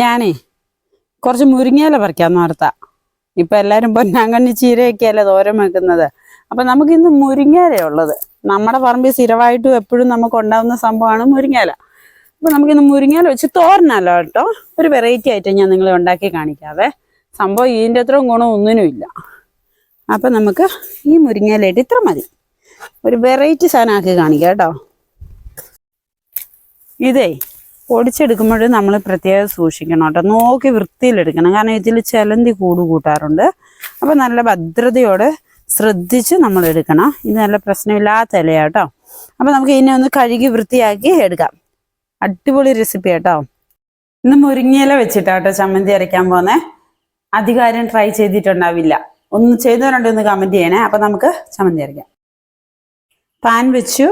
ഞാനേ കുറച്ച് മുരിങ്ങയില പറിക്കാന്ന് ഓർത്താ. ഇപ്പൊ എല്ലാരും പൊന്നാങ്കണ്ണി ചീരയൊക്കെയല്ലേ ദൂരം വെക്കുന്നത്. അപ്പൊ നമുക്ക് ഇന്ന് മുരിങ്ങയില ഉള്ളത്. നമ്മുടെ പറമ്പിൽ സ്ഥിരമായിട്ടും എപ്പോഴും നമുക്ക് ഉണ്ടാവുന്ന സംഭവമാണ് മുരിങ്ങയില. അപ്പൊ നമുക്കിന്ന് മുരിങ്ങയില വെച്ച് തോരനല്ലോ കേട്ടോ. ഒരു വെറൈറ്റി ആയിട്ട് ഞാൻ നിങ്ങളെ ഉണ്ടാക്കി കാണിക്കാവേ. സംഭവം ഇതിന്റെ അത്രയും ഗുണം ഒന്നിനുമില്ല അപ്പൊ നമുക്ക് ഈ മുരിങ്ങയിലായിട്ട് ഇത്ര മതി. ഒരു വെറൈറ്റി സാധനമാക്കി കാണിക്കാം കേട്ടോ. ഇതേ പൊടിച്ചെടുക്കുമ്പോൾ നമ്മൾ പ്രത്യേകം സൂക്ഷിക്കണം കേട്ടോ. നോക്കി വൃത്തിയിലെടുക്കണം. കാരണം ഇതിൽ ചിലന്തി കൂട് കൂട്ടാറുണ്ട്. അപ്പോൾ നല്ല ഭദ്രതയോടെ ശ്രദ്ധിച്ച് നമ്മൾ എടുക്കണം. ഇത് നല്ല പ്രശ്നമില്ലാത്ത ഇലയാ കേട്ടോ. അപ്പോൾ നമുക്ക് ഇതിനെ ഒന്ന് കഴുകി വൃത്തിയാക്കി എടുക്കാം. അടിപൊളി റെസിപ്പി കേട്ടോ ഇന്ന് മുരിങ്ങയില വെച്ചിട്ടാട്ടോ ചമ്മന്തി അരയ്ക്കാൻ പോന്നേ. അധികാരം ട്രൈ ചെയ്തിട്ടുണ്ടാവില്ല. ഒന്ന് ചെയ്തവരുണ്ട് ഒന്ന് കമന്റ് ചെയ്യണേ. അപ്പോൾ നമുക്ക് ചമ്മന്തി അരയ്ക്കാം. പാൻ വെച്ചു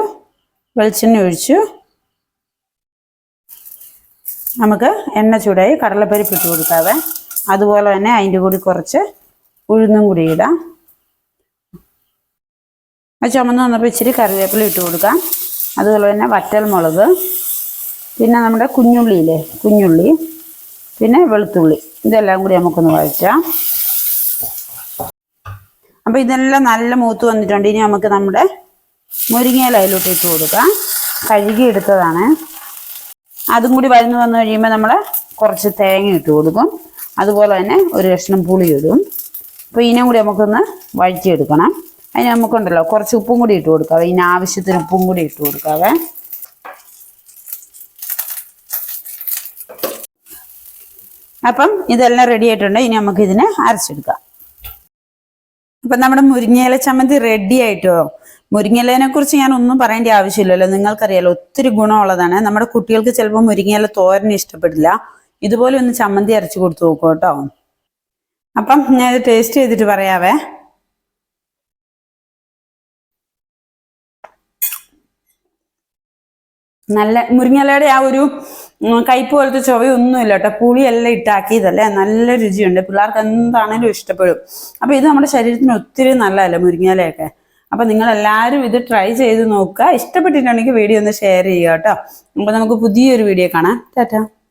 വെളിച്ചെണ്ണ ഒഴിച്ചു. നമുക്ക് എണ്ണ ചൂടായി കടലപ്പരിപ്പ് ഇട്ട് കൊടുക്കാവേ. അതുപോലെ തന്നെ അതിന്റെ കൂടി കുറച്ച് ഉഴുന്നും കൂടി ഇടാം. അത് ചുമന്ന് വന്നപ്പോൾ ഇച്ചിരി കറിവേപ്പില ഇട്ട് കൊടുക്കാം. അതുപോലെ തന്നെ വറ്റൽ മുളക് പിന്നെ നമ്മുടെ കുഞ്ഞുള്ളിയില്ലേ കുഞ്ഞുള്ളി. പിന്നെ വെളുത്തുള്ളി. ഇതെല്ലാം കൂടി നമുക്കൊന്ന് വഴറ്റാം. അപ്പോൾ ഇതെല്ലാം നല്ല മൂത്ത് വന്നിട്ടുണ്ട്. ഇനി നമുക്ക് നമ്മുടെ മുരിങ്ങയില അതിലോട്ട് ഇട്ട് കൊടുക്കാം. കഴുകി എടുത്തതാണ് അതും കൂടി വഴന്നു വന്നു കഴിയുമ്പോൾ നമ്മൾ കുറച്ച് തേങ്ങ ഇട്ട് കൊടുക്കും. അതുപോലെ തന്നെ ഒരു കഷ്ണം പുളി ഇടും. അപ്പോൾ ഇതിനും കൂടി നമുക്കൊന്ന് വഴറ്റിയെടുക്കണം. അതിന് നമുക്കുണ്ടല്ലോ കുറച്ച് ഉപ്പും കൂടി ഇട്ട് കൊടുക്കാവേ. ഇതിന് ആവശ്യത്തിന് ഉപ്പും കൂടി ഇട്ട് കൊടുക്കാവേ. അപ്പം ഇതെല്ലാം റെഡി ആയിട്ടുണ്ട്. ഇനി നമുക്ക് ഇതിനെ അരച്ചെടുക്കാം. അപ്പം നമ്മുടെ മുരിങ്ങയില ചമ്മന്തി റെഡി ആയിട്ടോ? മുരിങ്ങയിലനെ കുറിച്ച് ഞാൻ ഒന്നും പറയേണ്ട ആവശ്യമില്ലല്ലോ. നിങ്ങൾക്കറിയാലോ ഒത്തിരി ഗുണമുള്ളതാണ്. നമ്മുടെ കുട്ടികൾക്ക് ചിലപ്പോൾ മുരിങ്ങയില തോരൻ ഇഷ്ടപ്പെടില്ല. ഇതുപോലെ ഒന്ന് ചമ്മന്തി അരച്ചു കൊടുത്തു നോക്കൂ കേട്ടോ. അപ്പം ഞാൻ ഇത് ടേസ്റ്റ് ചെയ്തിട്ട് പറയാവേ. നല്ല മുരിങ്ങലയുടെ ആ ഒരു കയ്പ് പോലത്തെ ചുവയൊന്നുമില്ല കേട്ടോ. പുളിയെല്ലാം ഇട്ടാക്കിയതല്ലേ? നല്ല രുചിയുണ്ട്. പിള്ളേർക്ക് എന്താണേലും ഇഷ്ടപ്പെടും. അപ്പൊ ഇത് നമ്മുടെ ശരീരത്തിന് ഒത്തിരി നല്ലതല്ലേ മുരിങ്ങയിലയൊക്കെ? അപ്പൊ നിങ്ങൾ എല്ലാവരും ഇത് ട്രൈ ചെയ്ത് നോക്കുക. ഇഷ്ടപ്പെട്ടിട്ടുണ്ടെങ്കിൽ വീഡിയോ ഒന്ന് ഷെയർ ചെയ്യുക കേട്ടോ. അപ്പൊ നമുക്ക് പുതിയൊരു വീഡിയോ കാണാം. ടാറ്റാ.